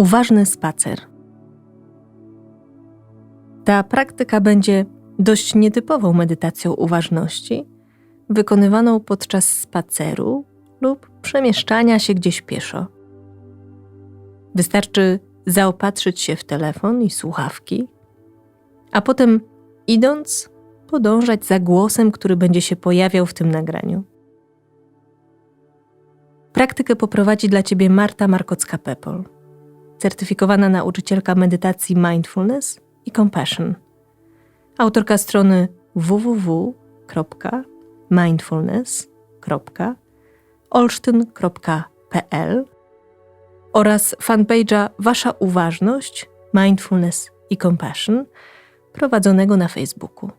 Uważny spacer. Ta praktyka będzie dość nietypową medytacją uważności, wykonywaną podczas spaceru lub przemieszczania się gdzieś pieszo. Wystarczy zaopatrzyć się w telefon i słuchawki, a potem idąc, podążać za głosem, który będzie się pojawiał w tym nagraniu. Praktykę poprowadzi dla Ciebie Marta Markocka-Pepol, certyfikowana nauczycielka medytacji mindfulness i compassion, autorka strony www.mindfulness.olsztyn.pl oraz fanpage'a Wasza Uważność, Mindfulness i Compassion prowadzonego na Facebooku.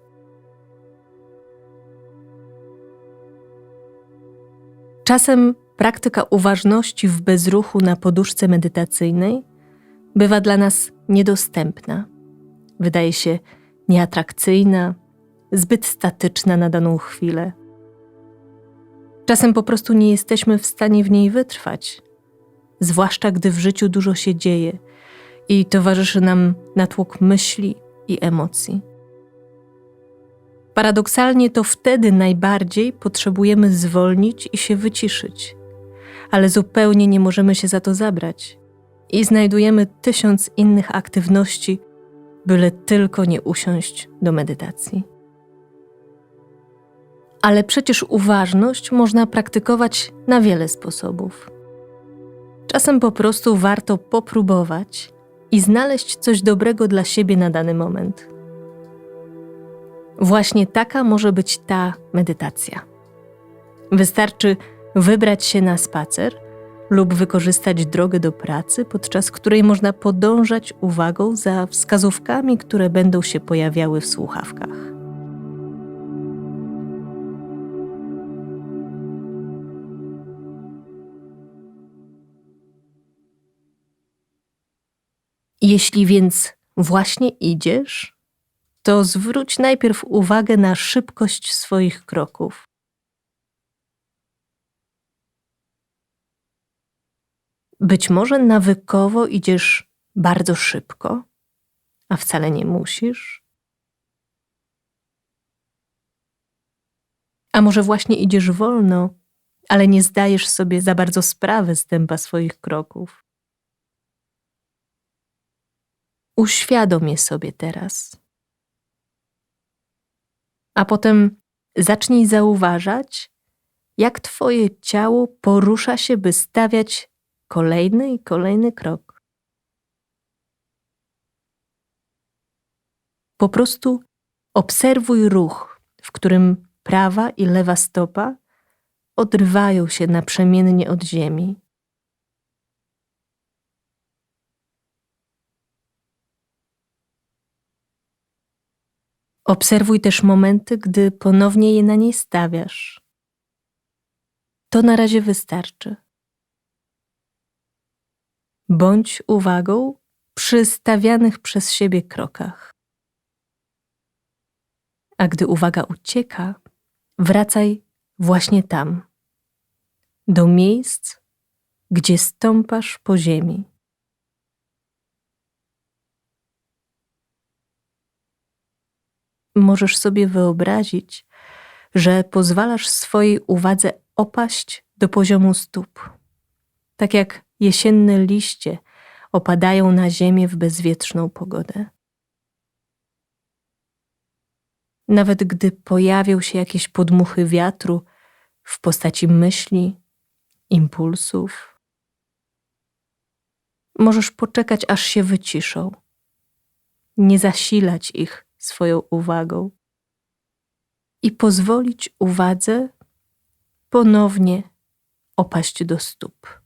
Czasem praktyka uważności w bezruchu na poduszce medytacyjnej bywa dla nas niedostępna. Wydaje się nieatrakcyjna, zbyt statyczna na daną chwilę. Czasem po prostu nie jesteśmy w stanie w niej wytrwać, zwłaszcza gdy w życiu dużo się dzieje i towarzyszy nam natłok myśli i emocji. Paradoksalnie to wtedy najbardziej potrzebujemy zwolnić i się wyciszyć, ale zupełnie nie możemy się za to zabrać i znajdujemy tysiąc innych aktywności, byle tylko nie usiąść do medytacji. Ale przecież uważność można praktykować na wiele sposobów. Czasem po prostu warto popróbować i znaleźć coś dobrego dla siebie na dany moment. Właśnie taka może być ta medytacja. Wystarczy wybrać się na spacer lub wykorzystać drogę do pracy, podczas której można podążać uwagą za wskazówkami, które będą się pojawiały w słuchawkach. Jeśli więc właśnie idziesz, to zwróć najpierw uwagę na szybkość swoich kroków. Być może nawykowo idziesz bardzo szybko, a wcale nie musisz. A może właśnie idziesz wolno, ale nie zdajesz sobie za bardzo sprawy z tempa swoich kroków. Uświadom je sobie teraz. A potem zacznij zauważać, jak Twoje ciało porusza się, by stawiać kolejny i kolejny krok. Po prostu obserwuj ruch, w którym prawa i lewa stopa odrywają się naprzemiennie od ziemi. Obserwuj też momenty, gdy ponownie je na niej stawiasz. To na razie wystarczy. Bądź uwagą przy stawianych przez siebie krokach. A gdy uwaga ucieka, wracaj właśnie tam, do miejsc, gdzie stąpasz po ziemi. możesz sobie wyobrazić, że pozwalasz swojej uwadze opaść do poziomu stóp. Tak jak jesienne liście opadają na ziemię w bezwietrzną pogodę. Nawet gdy pojawią się jakieś podmuchy wiatru w postaci myśli, impulsów, możesz poczekać, aż się wyciszą, nie zasilać ich swoją uwagą i pozwolić uwadze ponownie opaść do stóp.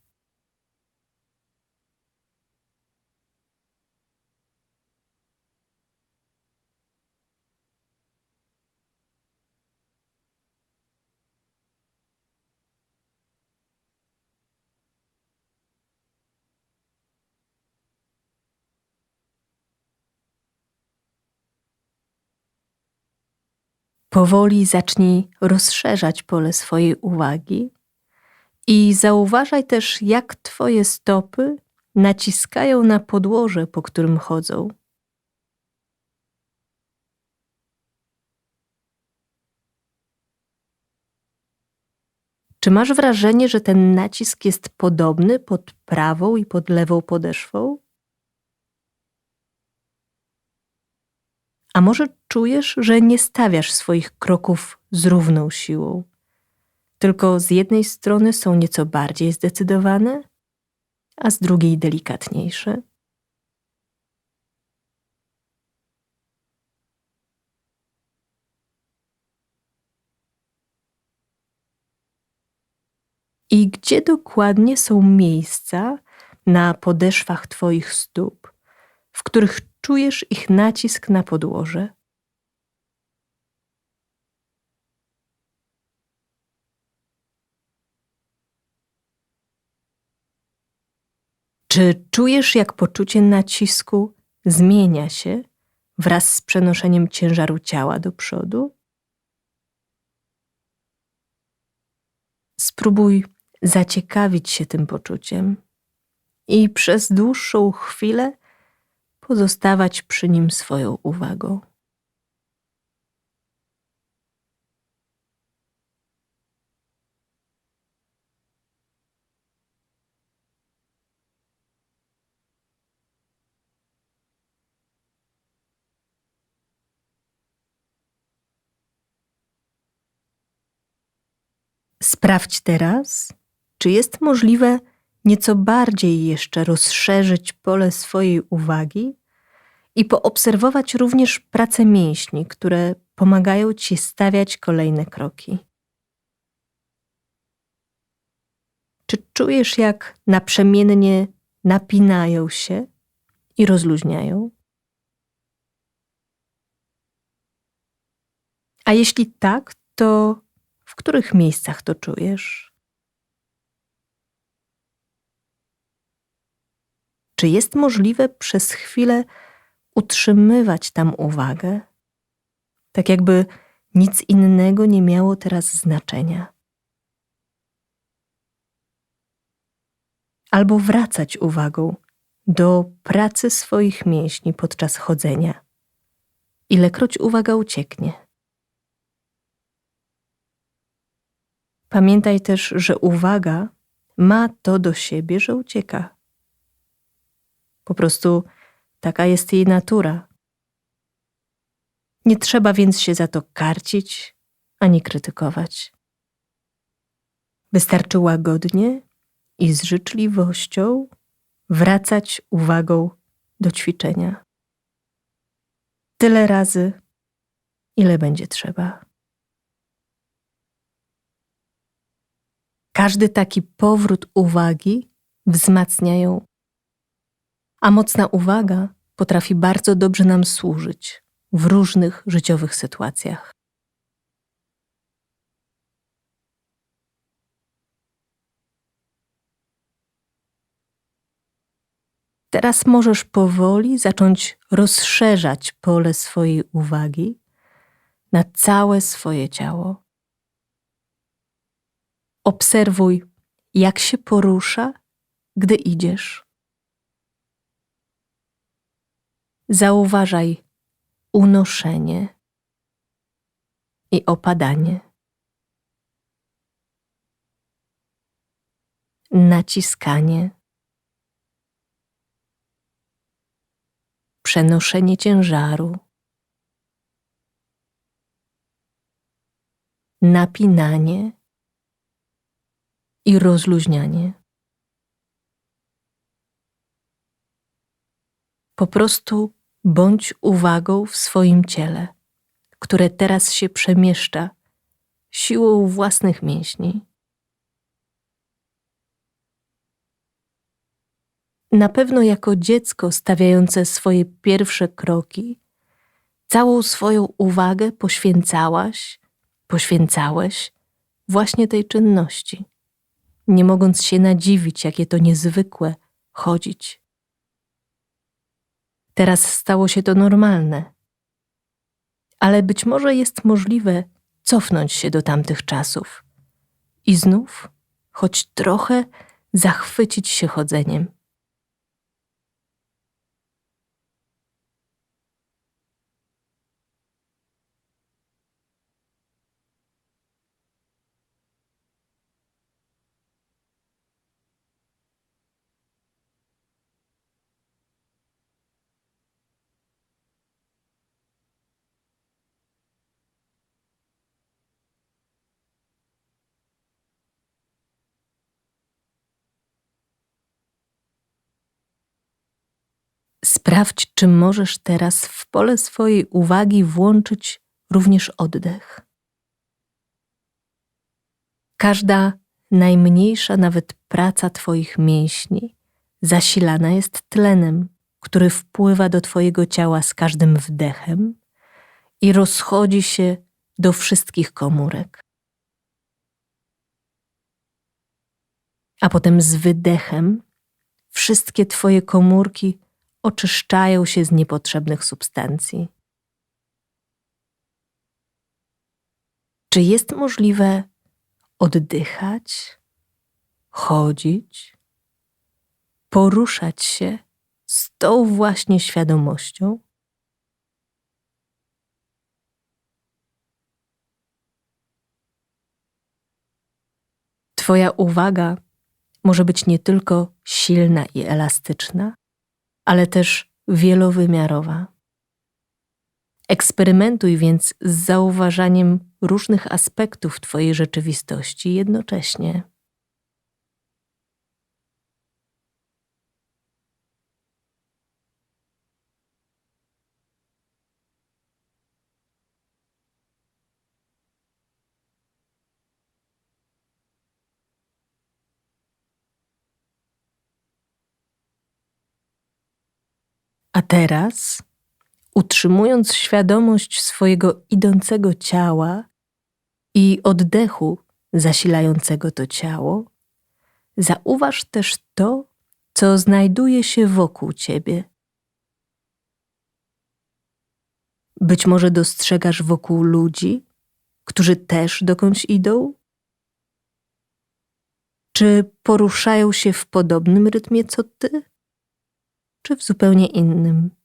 Powoli zacznij rozszerzać pole swojej uwagi i zauważaj też, jak Twoje stopy naciskają na podłoże, po którym chodzą. Czy masz wrażenie, że ten nacisk jest podobny pod prawą i pod lewą podeszwą? A może czujesz, że nie stawiasz swoich kroków z równą siłą, tylko z jednej strony są nieco bardziej zdecydowane, a z drugiej delikatniejsze? I gdzie dokładnie są miejsca na podeszwach Twoich stóp, w których czujesz ich nacisk na podłoże? Czy czujesz, jak poczucie nacisku zmienia się wraz z przenoszeniem ciężaru ciała do przodu? Spróbuj zaciekawić się tym poczuciem i przez dłuższą chwilę pozostawać przy nim swoją uwagą. Sprawdź teraz, czy jest możliwe nieco bardziej jeszcze rozszerzyć pole swojej uwagi i poobserwować również pracę mięśni, które pomagają ci stawiać kolejne kroki. Czy czujesz, jak naprzemiennie napinają się i rozluźniają? A jeśli tak, to w których miejscach to czujesz? Czy jest możliwe przez chwilę utrzymywać tam uwagę, tak jakby nic innego nie miało teraz znaczenia? Albo wracać uwagą do pracy swoich mięśni podczas chodzenia, ilekroć uwaga ucieknie. Pamiętaj też, że uwaga ma to do siebie, że ucieka. Po prostu taka jest jej natura. Nie trzeba więc się za to karcić ani krytykować. Wystarczy łagodnie i z życzliwością wracać uwagą do ćwiczenia. Tyle razy, ile będzie trzeba. Każdy taki powrót uwagi wzmacnia ją, a mocna uwaga potrafi bardzo dobrze nam służyć w różnych życiowych sytuacjach. Teraz możesz powoli zacząć rozszerzać pole swojej uwagi na całe swoje ciało. Obserwuj, jak się porusza, gdy idziesz. Zauważaj unoszenie i opadanie. Naciskanie. Przenoszenie ciężaru. Napinanie i rozluźnianie. Po prostu bądź uwagą w swoim ciele, które teraz się przemieszcza siłą własnych mięśni. Na pewno jako dziecko stawiające swoje pierwsze kroki, całą swoją uwagę poświęcałaś, poświęcałeś właśnie tej czynności nie mogąc się nadziwić, jakie to niezwykłe chodzić. Teraz stało się to normalne, ale być może jest możliwe cofnąć się do tamtych czasów i znów, choć trochę, zachwycić się chodzeniem. Sprawdź, czy możesz teraz w pole swojej uwagi włączyć również oddech. Każda najmniejsza nawet praca Twoich mięśni zasilana jest tlenem, który wpływa do Twojego ciała z każdym wdechem i rozchodzi się do wszystkich komórek. A potem z wydechem wszystkie Twoje komórki oczyszczają się z niepotrzebnych substancji. Czy jest możliwe oddychać, chodzić, poruszać się z tą właśnie świadomością? Twoja uwaga może być nie tylko silna i elastyczna, ale też wielowymiarowa. Eksperymentuj więc z zauważaniem różnych aspektów Twojej rzeczywistości jednocześnie. Teraz, utrzymując świadomość swojego idącego ciała i oddechu zasilającego to ciało, zauważ też to, co znajduje się wokół ciebie. Być może dostrzegasz wokół ludzi, którzy też dokądś idą? Czy poruszają się w podobnym rytmie co ty? Czy w zupełnie innym.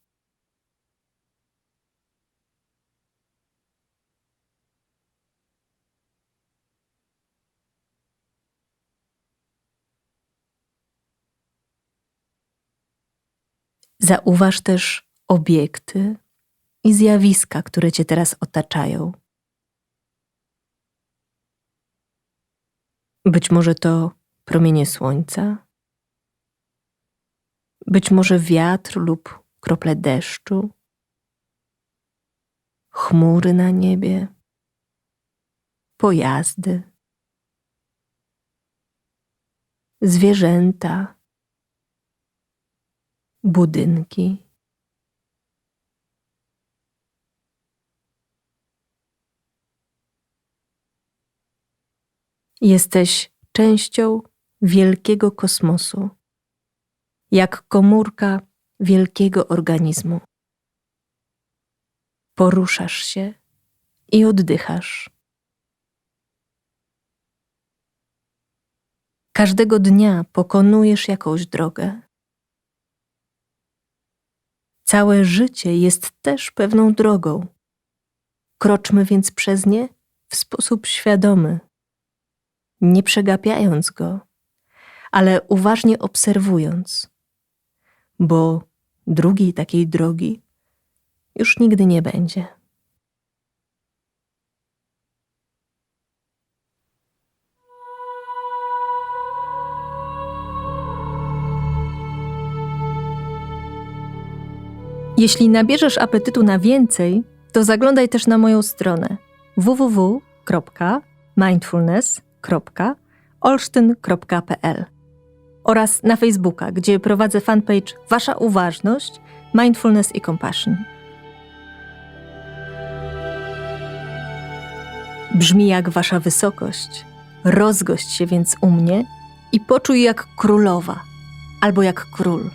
Zauważ też obiekty i zjawiska, które Cię teraz otaczają. Być może to promienie słońca, być może wiatr lub krople deszczu, chmury na niebie, pojazdy, zwierzęta, budynki. Jesteś częścią wielkiego kosmosu jak komórka wielkiego organizmu. Poruszasz się i oddychasz. Każdego dnia pokonujesz jakąś drogę. Całe życie jest też pewną drogą. Kroczmy więc przez nie w sposób świadomy, nie przegapiając go, ale uważnie obserwując bo drugiej takiej drogi już nigdy nie będzie. Jeśli nabierzesz apetytu na więcej, to zaglądaj też na moją stronę www.mindfulness.olsztyn.pl oraz na Facebooka, gdzie prowadzę fanpage Wasza Uważność, Mindfulness i Compassion. Brzmi jak Wasza wysokość. Rozgość się więc u mnie i poczuj jak królowa albo jak król.